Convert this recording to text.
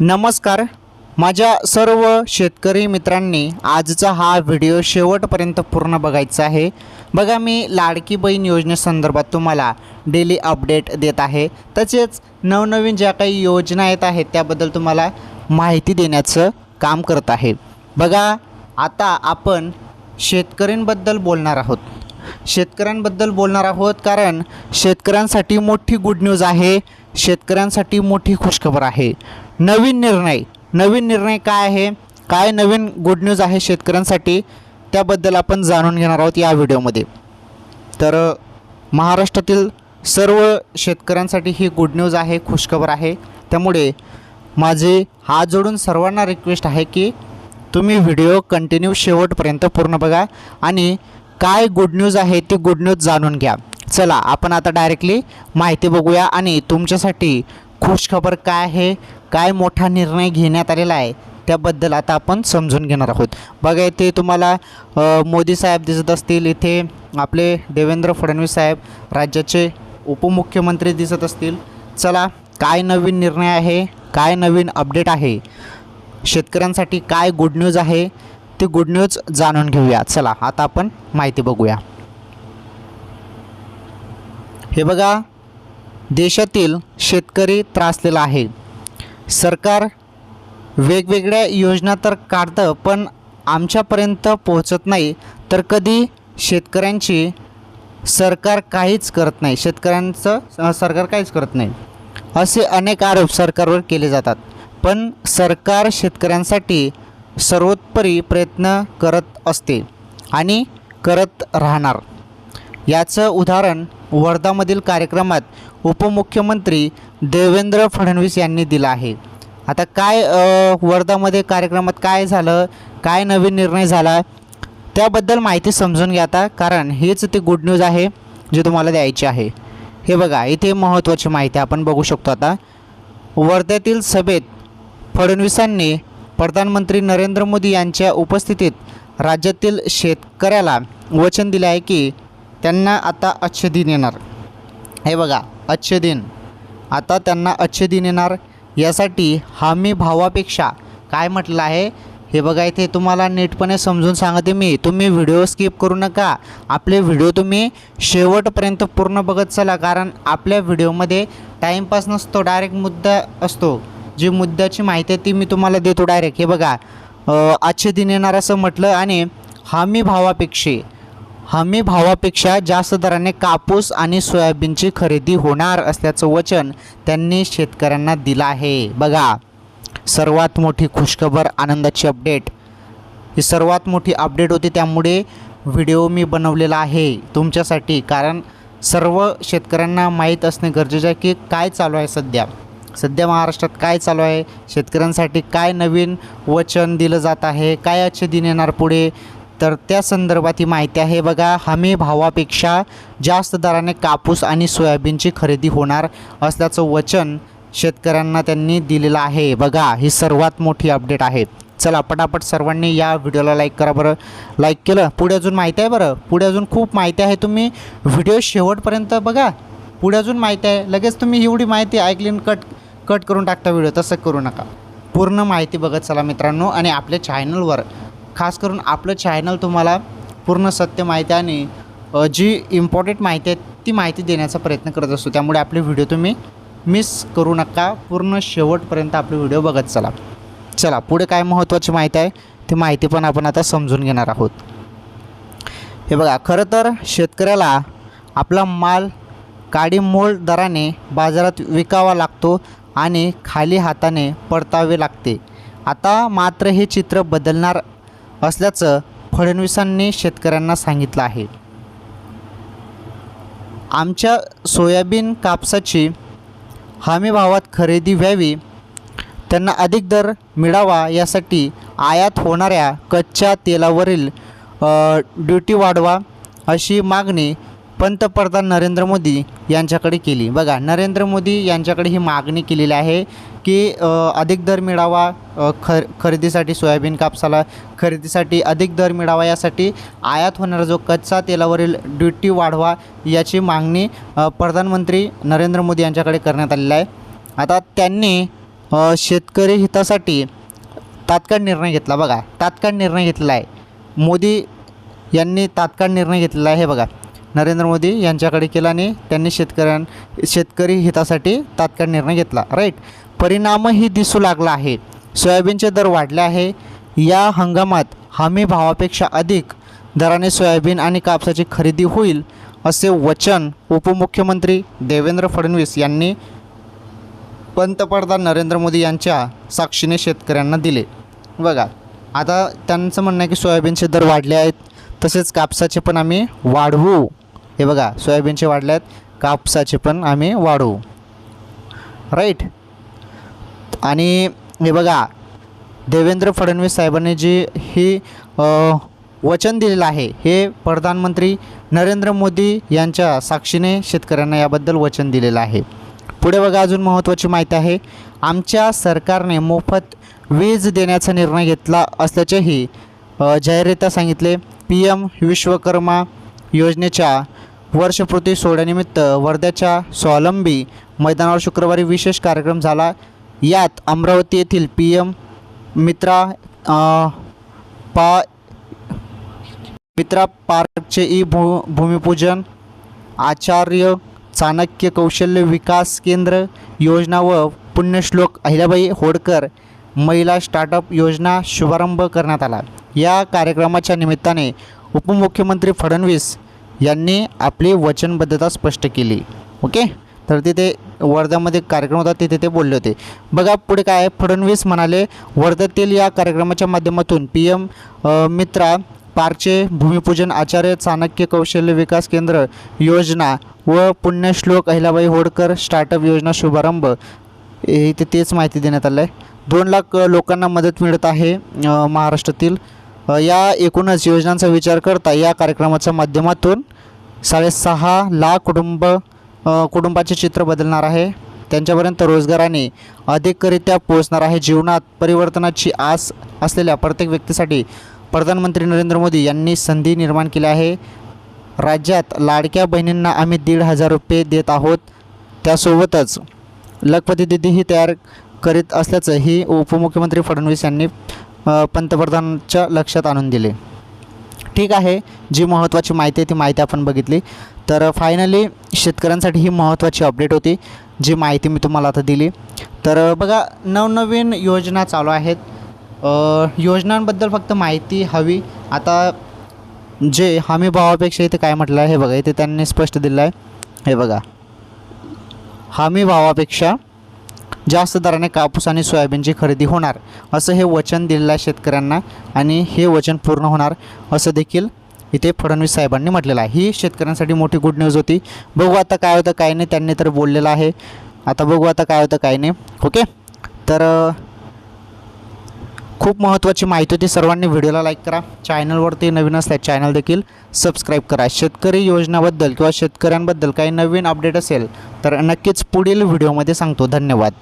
नमस्कार. माझ्या सर्व शेतकरी मित्रांनी आजचा हा व्हिडिओ शेवटपर्यंत पूर्ण बघायचा आहे. बघा मी लाडकी बहीण योजनेसंदर्भात तुम्हाला डेली अपडेट देत आहे. तसेच नवनवीन ज्या काही योजना येत आहेत त्याबद्दल तुम्हाला माहिती देण्याचं काम करत आहे. बघा आता आपण शेतकऱ्यांबद्दल बोलणार आहोत. शेतकऱ्यांबद्दल बोलणार आहोत कारण शेतकऱ्यांसाठी मोठी गुड न्यूज आहे. शेतकऱ्यांसाठी मोठी खुशखबर आहे. नवीन निर्णय नवीन निर्णय काय आहे? काय नवीन गुड न्यूज आहे शेतकऱ्यांसाठी? त्याबद्दल आपण जाणून घेणार आहोत या व्हिडिओमध्ये. तर महाराष्ट्रातील सर्व शेतकऱ्यांसाठी ही गुड न्यूज आहे खुशखबर आहे. त्यामुळे माझे हात जोडून सर्वांना रिक्वेस्ट आहे की तुम्ही व्हिडिओ कंटिन्यू शेवटपर्यंत पूर्ण बघा आणि काय गुड न्यूज आहे ती गुड न्यूज जाणून घ्या. चला आपण आता डायरेक्टली माहिती बघूया आणि तुमच्यासाठी खुशखबर काय आहे काय मोठा निर्णय घेण्यात आलेला आहे त्याबद्दल आता आपण समजून घेणार आहोत. बघा इथे तुम्हाला मोदी साहेब दिसत असतील इथे आपले देवेंद्र फडणवीस साहेब राज्याचे उपमुख्यमंत्री दिसत असतील. चला काय नवीन निर्णय आहे काय नवीन अपडेट आहे शेतकऱ्यांसाठी काय गुड न्यूज आहे ती गुड न्यूज जाणून घेऊया. चला आता आपण माहिती बघूया. हे बघा देशातील शेतकरी त्रासलेला आहे. सरकार वेगवेगळ्या योजना तर काढतं पण आमच्यापर्यंत पोहोचत नाही तर कधी शेतकऱ्यांची सरकार काहीच करत नाही. शेतकऱ्यांचं सरकार काहीच करत नाही. असे अनेक आरोप सरकारवर केले जातात. पण सरकार शेतकऱ्यांसाठी सर्वोत्परी प्रयत्न करत असते आणि करत राहणार. याचं उदाहरण वर्धामधील कार्यक्रमात उपमुख्यमंत्री देवेंद्र फडणवीस यांनी दिलं आहे. आता काय वर्धामध्ये कार्यक्रमात काय झालं काय नवीन निर्णय झाला त्याबद्दल माहिती समजून घ्या आता कारण हेच ती गुड न्यूज आहे जी तुम्हाला द्यायची आहे. हे बघा इथे महत्त्वाची माहिती आपण बघू शकतो आता. वर्ध्यातील सभेत फडणवीसांनी प्रधानमंत्री नरेंद्र मोदी यांच्या उपस्थितीत राज्यातील शेतकऱ्याला वचन दिले आहे की त्यांना आता अच्छे दिन येणार. हे बघा अच्छे दिन आता त्यांना अच्छे दिन येणार. यासाठी हमी भावापेक्षा काय म्हटलं आहे? हे बघा इथे तुम्हाला नीटपणे समजून सांगते मी. तुम्ही व्हिडिओ स्किप करू नका. आपले व्हिडिओ तुम्ही शेवटपर्यंत पूर्ण बघत चला कारण आपल्या व्हिडिओमध्ये टाईमपास नसतो डायरेक्ट मुद्दा असतो. जी मुद्द्याची माहिती आहे ती मी तुम्हाला देतो डायरेक्ट हे बघा आजचे दिन येणार असं म्हटलं आणि हमी भावापेक्षा हमी भावापेक्षा जास्त दराने कापूस आणि सोयाबीनची खरेदी होणार असल्याचं वचन त्यांनी शेतकऱ्यांना दिलं आहे. बघा सर्वात मोठी खुशखबर आनंदाची अपडेट ही सर्वात मोठी अपडेट होती त्यामुळे व्हिडिओ मी बनवलेला आहे तुमच्यासाठी. कारण सर्व शेतकऱ्यांना माहीत असणे गरजेचं आहे की काय चालू आहे सध्या. सध्या महाराष्ट्रात काय चालू आहे? शेतकऱ्यांसाठी काय नवीन वचन दिलं जात आहे? काय अच्छे दिन येणार पुढे? तर त्या संदर्भात ही माहिती आहे. बघा हमी भावापेक्षा जास्त दराने कापूस आणि सोयाबीनची खरेदी होणार असल्याचं वचन शेतकऱ्यांना त्यांनी दिलेलं आहे. बघा ही सर्वात मोठी अपडेट आहे. चला पटापट सर्वांनी या व्हिडिओला लाईक करा बरं. लाईक केलं पुढे अजून माहिती आहे बरं. पुढे अजून खूप माहिती आहे तुम्ही. व्हिडिओ शेवटपर्यंत बघा. पुढे अजून माहिती आहे. लगेच तुम्ही एवढी माहिती ऐकली कट कट करून टाकता व्हिडिओ तसं करू नका. पूर्ण माहिती बघत चला मित्रांनो आणि आपल्या चॅनलवर खास करून आपलं चॅनल तुम्हाला पूर्ण सत्य माहिती आणि जी इम्पॉर्टंट माहिती आहे ती माहिती देण्याचा प्रयत्न करत असतो. त्यामुळे आपले व्हिडिओ तुम्ही मिस करू नका. पूर्ण शेवटपर्यंत आपले व्हिडिओ बघत चला. चला पुढे काय महत्त्वाची माहिती आहे ती माहिती पण आपण आता समजून घेणार आहोत. हे बघा खरं तर शेतकऱ्याला आपला माल काडीमोल दराने बाजारात विकावा लागतो. आणि खाली हाताने परतावे लागते. आता मात्र हे चित्र बदलणार असल्याचं फडणवीसांनी शेतकऱ्यांना सांगितलं आहे. आमच्या सोयाबीन कापसाची हमी भावात खरेदी व्हावी त्यांना अधिक दर मिळावा यासाठी आयात होणाऱ्या कच्च्या तेलावरील ड्युटी वाढवा अशी मागणी पंतप्रधान नरेंद्र मोदी यांच्याकडे केली. बघा नरेंद्र मोदी यांच्याकडे ही मागणी केलेली आहे की अधिक दर मिळावा खर खरेदीसाठी सोयाबीन कापसाला खरेदीसाठी अधिक दर मिळावा यासाठी आयात होणारा जो कच्चा तेलावरील ड्युटी वाढवा याची मागणी प्रधानमंत्री नरेंद्र मोदी यांच्याकडे करण्यात आलेली आहे. आता त्यांनी शेतकरी हितासाठी तात्काळ निर्णय घेतला. बघा तात्काळ निर्णय घेतलेला आहे. मोदी यांनी तात्काळ निर्णय घेतलेला आहे बघा. नरेंद्र मोदी यांच्याकडे केला आणि त्यांनी शेतकऱ्यां शेतकरी हितासाठी तात्काळ निर्णय घेतला. राईट परिणामही दिसू लागला आहे. सोयाबीनचे दर वाढले आहे. या हंगामात हमी भावापेक्षा अधिक दराने सोयाबीन आणि कापसाची खरेदी होईल असे वचन उपमुख्यमंत्री देवेंद्र फडणवीस यांनी पंतप्रधान नरेंद्र मोदी यांच्या साक्षीने शेतकऱ्यांना दिले. बघा आता त्यांचं म्हणणं आहे की सोयाबीनचे दर वाढले आहेत तसेच कापसाचे पण आम्ही वाढवू. हे बघा सोयाबीनचे वाढले आहेत कापसाचे पण आम्ही वाढवू. राईट आणि हे बघा देवेंद्र फडणवीस साहेबांनी जी ही वचन दिलेलं आहे हे प्रधानमंत्री नरेंद्र मोदी यांच्या साक्षीने शेतकऱ्यांना याबद्दल वचन दिलेलं आहे. पुढे बघा अजून महत्त्वाची माहिती आहे. आमच्या सरकारने मोफत वीज देण्याचा निर्णय घेतला असल्याचेही अ, जाहीररित्या सांगितले. पी एम विश्वकर्मा योजनेच्या वर्षपूर्ती सोहळ्यानिमित्त वर्ध्याच्या स्वावलंबी मैदानावर शुक्रवारी विशेष कार्यक्रम झाला. यात अमरावती येथील पी एम मित्रा पा मित्रा पार्कचे ई भू भूमिपूजन आचार्य चाणक्य कौशल्य विकास केंद्र योजना व पुण्यश्लोक अहिल्याबाई होडकर महिला स्टार्टअप योजना शुभारंभ करण्यात आला. या कार्यक्रमाच्या निमित्ताने उपमुख्यमंत्री फडणवीस यांनी आपली वचनबद्धता स्पष्ट केली. ओके? तर तिथे वर्ध्यामध्ये कार्यक्रम होता तिथे ते बोलले होते. बघा पुढे काय आहे. फडणवीस म्हणाले वर्ध्यातील या कार्यक्रमाच्या माध्यमातून पी एम मित्रा पार्कचे भूमिपूजन आचार्य चाणक्य कौशल्य विकास केंद्र योजना व पुण्यश्लोक अहिलाबाई होडकर स्टार्टअप योजना शुभारंभ हे इथे तेच माहिती देण्यात आलं आहे दोन लाख लोकांना मदत मिळत आहे महाराष्ट्रातील. या एकूणच योजनांचा विचार करता या कार्यक्रमाच्या माध्यमातून साडेसहा लाख कुटुंब कुटुंबाचे चित्र बदलणार आहे. त्यांच्यापर्यंत रोजगाराने अधिकरित्या पोहोचणार आहे. जीवनात परिवर्तनाची आस असलेल्या प्रत्येक व्यक्तीसाठी प्रधानमंत्री नरेंद्र मोदी यांनी संधी निर्माण केली आहे. राज्यात लाडक्या बहिणींना आम्ही दीड हजार रुपये देत आहोत. त्यासोबतच लखपती दिदीही तयार करीत असल्याचं ही उपमुख्यमंत्री फडणवीस यांनी पंतप्रधानांच्या लक्षात आणून दिले. ठीक आहे जी महत्त्वाची माहिती आहे ती माहिती आपण बघितली. तर फायनली शेतकऱ्यांसाठी ही महत्त्वाची अपडेट होती जी माहिती मी तुम्हाला आता दिली. तर बघा नवनवीन योजना चालू आहेत. योजनांबद्दल फक्त माहिती हवी. आता जे हमी भावापेक्षा इथे काय म्हटलं आहे हे बघा इथे त्यांनी स्पष्ट दिलं आहे हे बघा. हमी भावापेक्षा जास्त दराने कापूस आणि सोयाबीनची खरेदी होणार असं हे वचन दिलेलं आहे शेतकऱ्यांना आणि हे वचन पूर्ण होणार असं देखील इथे फडणवीस साहेबांनी म्हटलेलं आहे. ही शेतकऱ्यांसाठी मोठी गुड न्यूज होती. बघू आता काय होतं काय नाही त्यांनी तर बोललेलं आहे. आता बघू आता काय होतं काय नाही. ओके? तर खूप महत्त्वाची माहिती होती. सर्वांनी व्हिडिओला लाईक करा. चॅनलवरती नवीन असल्यास चॅनल देखील सबस्क्राईब करा. शेतकरी योजनाबद्दल किंवा शेतकऱ्यांबद्दल काही नवीन अपडेट असेल तर नक्कीच पुढील व्हिडिओमध्ये सांगतो. धन्यवाद.